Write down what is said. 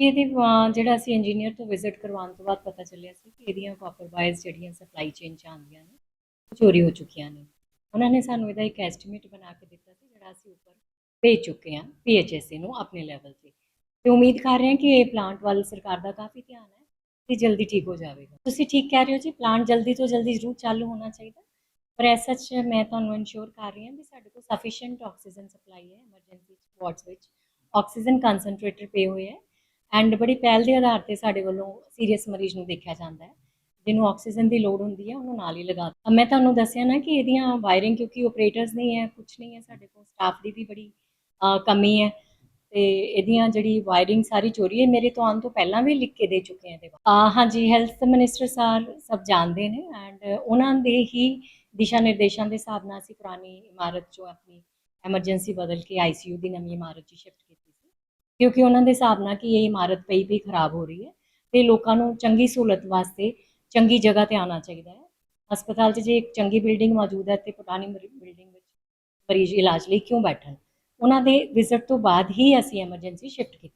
ਕਿ ਇਹਦੇ ਅਹ, ਜਿਹੜਾ ਅਸੀਂ ਇੰਜੀਨੀਅਰ ਤੋਂ ਵਿਜ਼ਿਟ ਕਰਵਾਉਣ ਤੋਂ ਬਾਅਦ ਪਤਾ ਚੱਲਿਆ ਸੀ ਕਿ ਇਹਦੀਆਂ ਕਾਪਰ ਵਾਇਰਸ ਜਿਹੜੀਆਂ ਸਪਲਾਈ ਚੇਨ ਚ ਆਉਂਦੀਆਂ ਨੇ ਉਹ ਚੋਰੀ ਹੋ ਚੁੱਕੀਆਂ ਨੇ। ਉਹਨਾਂ ਨੇ ਸਾਨੂੰ ਇਹਦਾ ਇੱਕ ਐਸਟੀਮੇਟ ਬਣਾ ਕੇ ਦਿੱਤਾ ਸੀ ਜਿਹੜਾ ਅਸੀਂ ਉੱਪਰ ਭੇਜ ਚੁੱਕੇ ਹਾਂ ਪੀਐਚਐਸਸੀ ਨੂੰ ਆਪਣੇ ਲੈਵਲ ਤੇ। ਤੇ ਉਮੀਦ ਕਰ ਰਹੇ ਹਾਂ ਕਿ ਇਹ ਪਲਾਂਟ ਵੱਲ ਸਰਕਾਰ ਦਾ ਕਾਫੀ ਧਿਆਨ ਹੈ ਤੇ ਜਲਦੀ ਠੀਕ ਹੋ ਜਾਵੇਗਾ। ਤੁਸੀਂ ਠੀਕ ਕਹਿ ਰਹੇ ਹੋ ਜੀ ਪਲਾਂਟ ਜਲਦੀ ਤੋਂ ਜਲਦੀ ਜ਼ਰੂਰ ਚਾਲੂ ਹੋਣਾ ਚਾਹੀਦਾ। ਪਰ ਐਸ ਸੱਚ ਮੈਂ ਤੁਹਾਨੂੰ ਇਨਸ਼ੋਰ ਕਰ ਰਹੀ ਹਾਂ ਵੀ ਸਾਡੇ ਕੋਲ ਸਫੀਸ਼ੀਐਂਟ ਆਕਸੀਜਨ ਸਪਲਾਈ ਹੈ ਐਮਰਜੈਂਸੀ ਵਾਰਡਸ ਵਿੱਚ। ਆਕਸੀਜਨ ਕਨਸੈਂਟਰੇਟਰ ਪਏ ਹੋਏ ਹੈ। ਐਂਡ ਬੜੀ ਪਹਿਲ ਦੇ ਆਧਾਰ ਤੇ ਸਾਡੇ ਵੱਲੋਂ ਸੀਰੀਅਸ ਮਰੀਜ਼ ਨੂੰ ਦੇਖਿਆ ਜਾਂਦਾ ਹੈ, ਜਿਹਨੂੰ ਆਕਸੀਜਨ ਦੀ ਲੋੜ ਹੁੰਦੀ ਹੈ, ਉਹਨੂੰ ਨਾਲ ਹੀ ਲਗਾ ਦਿੱਤਾ। ਮੈਂ ਤੁਹਾਨੂੰ ਦੱਸਿਆ ਨਾ ਕਿ ਇਹਦੀਆਂ ਵਾਇਰਿੰਗ ਕਿਉਂਕਿ ਆਪਰੇਟਰਸ ਨਹੀਂ ਹੈ ਕੁਝ ਨਹੀਂ ਹੈ, ਸਾਡੇ ਕੋਲ ਸਟਾਫ ਦੀ ਵੀ ਬੜੀ ਕਮੀ ਹੈ ਤੇ ਇਹਦੀਆਂ ਜਿਹੜੀ ਵਾਇਰਿੰਗ ਸਾਰੀ ਚੋਰੀ ਹੈ, ਮੇਰੇ ਤੋਂ ਆਉਣ ਤੋਂ ਪਹਿਲਾਂ ਵੀ ਲਿਖ ਕੇ ਦੇ ਚੁੱਕੇ ਹਾਂ ਇਹਦੇ ਬਾਰੇ ਹਾਂਜੀ ਹੈਲਥ ਮਿਨਿਸਟਰ ਸਰ ਸਭ ਜਾਣਦੇ ਨੇ ਐਂਡ ਉਹਨਾਂ ਦੇ ਹੀ ਦਿਸ਼ਾ ਨਿਰਦੇਸ਼ਾਂ ਦੇ ਹਿਸਾਬ ਨਾਲ ਅਸੀਂ ਪੁਰਾਣੀ ਇਮਾਰਤ ਚੋਂ ਆਪਣੀ ਐਮਰਜੈਂਸੀ ਬਦਲ ਕੇ ਆਈਸੀਯੂ ਦੀ ਨਵੀਂ ਇਮਾਰਤ 'ਚ ਸ਼ਿਫਟ ਕਿਉਂਕਿ ਉਹਨਾਂ ਦੇ ਹਿਸਾਬ ਨਾਲ ਕਿ ਇਹ ਇਮਾਰਤ ਪਈ ਪਈ ਖਰਾਬ ਹੋ ਰਹੀ ਹੈ ਤੇ ਲੋਕਾਂ ਨੂੰ ਚੰਗੀ ਸਹੂਲਤ ਵਾਸਤੇ ਚੰਗੀ ਜਗ੍ਹਾ ਤੇ ਆਉਣਾ ਚਾਹੀਦਾ ਹੈ। ਹਸਪਤਾਲ 'ਚ ਜੇ ਇੱਕ ਚੰਗੀ ਬਿਲਡਿੰਗ ਮੌਜੂਦ ਹੈ ਤੇ ਪੁਰਾਣੀ ਬਿਲਡਿੰਗ ਵਿੱਚ ਮਰੀਜ਼ ਇਲਾਜ ਲਈ ਕਿਉਂ ਬੈਠਣ? ਉਹਨਾਂ ਦੇ ਵਿਜ਼ਿਟ ਤੋਂ ਬਾਅਦ ਹੀ ਅਸੀਂ ਐਮਰਜੈਂਸੀ ਸ਼ਿਫਟ ਕੀਤੀ।